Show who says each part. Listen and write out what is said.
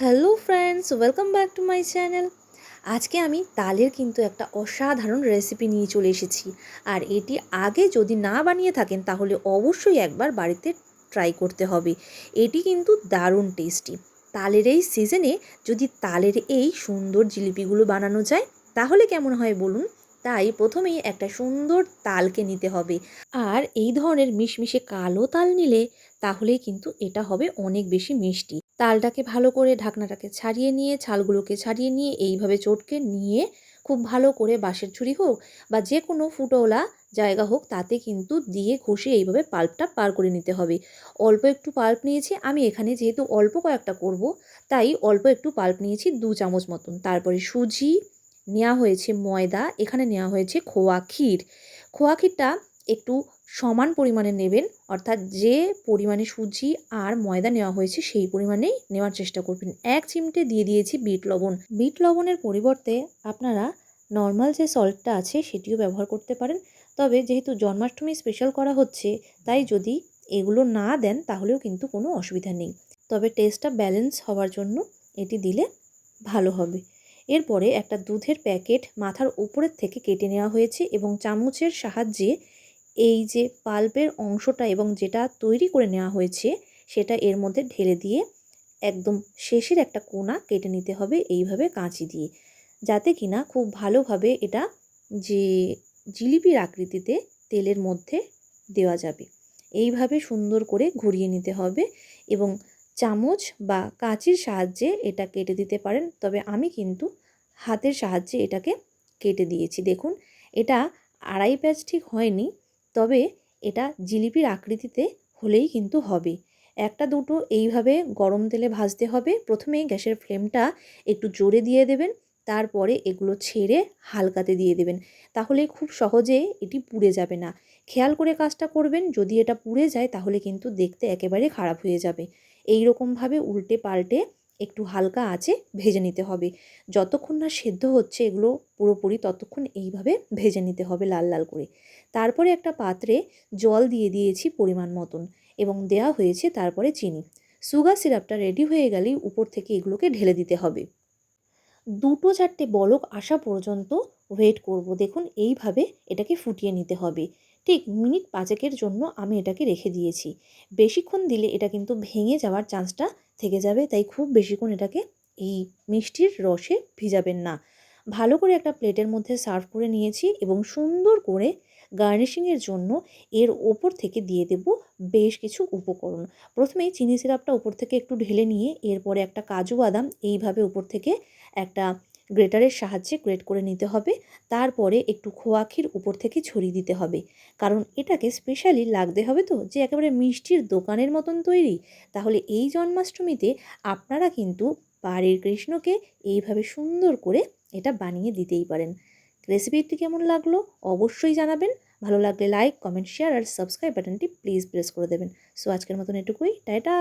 Speaker 1: Hello friends, welcome back to my channel. আজকে আমি তালের কিন্তু একটা অসাধারণ রেসিপি নিয়ে চলে এসেছি। আর এটি আগে যদি না বানিয়ে থাকেন, তাহলে অবশ্যই একবার বাড়িতে ট্রাই করতে হবে। এটি কিন্তু দারুণ টেস্টি। তালের এই সিজনে যদি তালের এই সুন্দর জিলিপিগুলো বানানো যায়, তাহলে কেমন হয় বলুন? তাই প্রথমেই একটা সুন্দর তালকে নিতে হবে। আর এই ধরনের মিশমিশে কালো তাল নিলে তাহলেই কিন্তু এটা হবে অনেক বেশি মিষ্টি। তালটাকে ভালো করে ঢাকনাটাকে ছাড়িয়ে নিয়ে, ছালগুলোকে ছাড়িয়ে নিয়ে এইভাবে চটকে নিয়ে খুব ভালো করে বাঁশের ছুরি হোক বা যে কোনো ফুটোওয়ালা জায়গা হোক তাতে কিন্তু দিয়ে ঘষে এইভাবে পাল্পটা পার করে নিতে হবে। অল্প একটু পাল্প নিয়েছি, আমি এখানে যেহেতু অল্প কয়েকটা করব, তাই অল্প একটু পাল্প নিয়েছি দু চামচ মতন। তারপরে সুজি নেওয়া হয়েছে ময়দা, এখানে নেওয়া হয়েছে খোয়া ক্ষীর। খোয়া ক্ষীরটা একটু সমান পরিমাণে নেবেন, অর্থাৎ যে পরিমাণে সুজি আর ময়দা নেওয়া হয়েছে সেই পরিমাণেই নেওয়ার চেষ্টা করবেন। এক চিমটে দিয়ে দিয়েছি বিট লবণ। বিট লবণের পরিবর্তে আপনারা নর্মাল যে সল্টটা আছে সেটিও ব্যবহার করতে পারেন। তবে যেহেতু জন্মাষ্টমী স্পেশাল করা হচ্ছে, তাই যদি এগুলো না দেন তাহলেও কিন্তু কোনো অসুবিধা নেই। তবে টেস্টটা ব্যালেন্স হওয়ার জন্য এটি দিলে ভালো হবে। এরপরে একটা দুধের প্যাকেট মাথার উপরের থেকে কেটে নেওয়া হয়েছে এবং চামচের সাহায্যে এই যে পাল্পের অংশটা এবং যেটা তৈরি করে নেওয়া হয়েছে, সেটা এর মধ্যে ঢেলে দিয়ে একদম শেষের একটা কোনা কেটে নিতে হবে এইভাবে কাঁচি দিয়ে। যাতে কিনা খুব ভালোভাবে এটা যে জিলিপির আকৃতিতে তেলের মধ্যে দেওয়া যাবে। এইভাবে সুন্দর করে ঘুরিয়ে নিতে হবে এবং চামচ বা কাঁচির সাহায্যে এটা কেটে দিতে পারেন। তবে আমি কিন্তু হাতের সাহায্যে এটাকে কেটে দিয়েছি। দেখুন, এটা আড়াই প্যাচ ঠিক হয়নি, তবে এটা জিলিপির আকৃতিতে হলেই কিন্তু হবে। একটা দুটো এইভাবে গরম তেলে ভাজতে হবে। প্রথমে গ্যাসের ফ্লেমটা একটু জোরে দিয়ে দেবেন, তারপরে এগুলো ছেড়ে হালকাতে দিয়ে দেবেন। তাহলে খুব সহজে এটি পুড়ে যাবে না। খেয়াল করে কাজটা করবেন। যদি এটা পুড়ে যায়, তাহলে কিন্তু দেখতে একেবারে খারাপ হয়ে যাবে। এই রকমভাবে উল্টে পাল্টে একটু হালকা আঁচে ভেজে নিতে হবে। যতক্ষণ না সেদ্ধ হচ্ছে এগুলো পুরোপুরি ততক্ষণ এইভাবে ভেজে নিতে হবে লাল লাল করে। তারপরে একটা পাত্রে জল দিয়ে দিয়েছি পরিমাণ মতন এবং দেওয়া হয়েছে তারপরে চিনি। সুগার সিরাপটা রেডি হয়ে গেলেই উপর থেকে এগুলোকে ঢেলে দিতে হবে। দুটো চারটে বলক আসা পর্যন্ত ওয়েট করব। দেখুন এইভাবে এটাকে ফুটিয়ে নিতে হবে। ঠিক মিনিট পাঁচেকের জন্য আমি এটাকে রেখে দিয়েছি। বেশিক্ষণ দিলে এটা কিন্তু ভেঙে যাওয়ার চান্সটা থেকে যাবে, তাই খুব বেশিক্ষণ এটাকে এই মিষ্টির রসে ভিজাবেন না। ভালো করে একটা প্লেটের মধ্যে সার্ভ করে নিয়েছি এবং সুন্দর করে গার্নিশিংয়ের জন্য এর ওপর থেকে দিয়ে দেব বেশ কিছু উপকরণ। প্রথমেই চিনি সিরাপটা উপর থেকে একটু ঢেলে নিয়ে, এরপরে একটা কাজু বাদাম, এইভাবে উপর থেকে একটা গ্রেটারের সাহায্যে গ্রেট করে নিতে হবে। তারপরে একটু খোয়া ক্ষীর উপর থেকে ছড়িয়ে দিতে হবে। কারণ এটাকে স্পেশালি লাগতে হবে তো, যে একেবারে মিষ্টির দোকানের মতন তৈরি। তাহলে এই জন্মাষ্টমীতে আপনারা কিন্তু বাড়ির কৃষ্ণকে এইভাবে সুন্দর করে এটা বানিয়ে দিতেই পারেন। রেসিপিটি কেমন লাগল অবশ্যই জানাবেন। ভালো লাগলে লাইক কমেন্ট শেয়ার আর সাবস্ক্রাইব বাটনটি প্লিজ প্রেস করে দেবেন। সো আজকের মতন এটুকুই। টাটা!